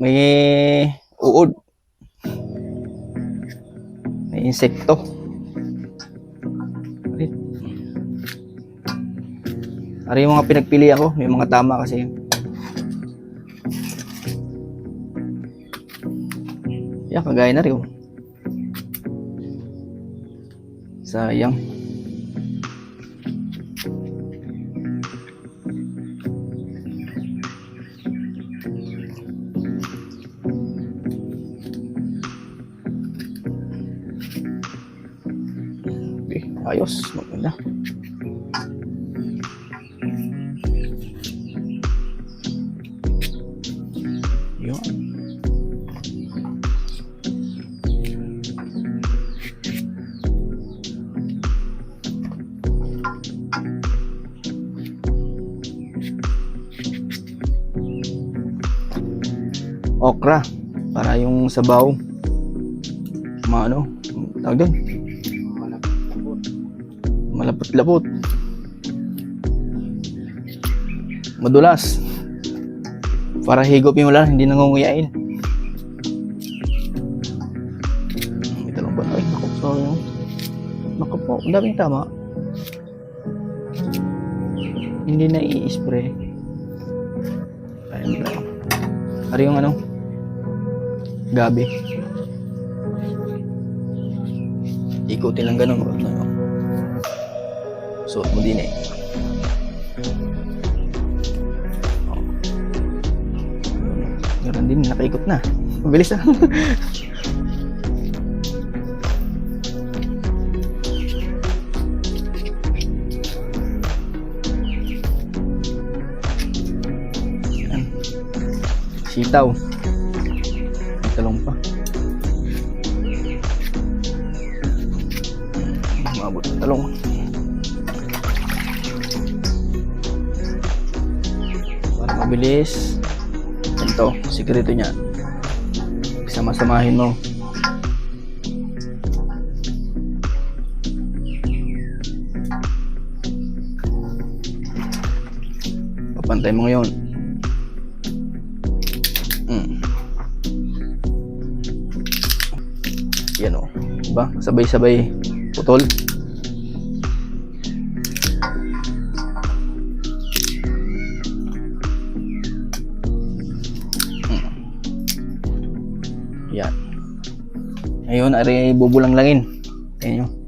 may uod. May insekto. Ari. Yung mga pinagpili ako. May mga tama kasi. Yan, kagaya na rin. oh. Sayang. Ayos. Maganda. Yun. okra para yung sabaw maano tawag doon malapot-lapot madulas. Para higop yung ulan hindi nangunguyain. Ito lang ba? Ay naku sorry naku po ang daming tama. Hindi na i-spray. Ayun lang Ari yung ano? Gabi. Ikutin lang ganun. Suot mo din eh. Oh. Meron din, nakaikot na. Mabilis ah. Sitaw. Talong pa. Umabot ng talong. Mabilis. Ito, sikreto niya. Sama-samahin mo. Papantay mo ngayon. Mm. Yan o. Diba? Sabay-sabay putol. Ngayon, ari bubulang langin. Ayan yun.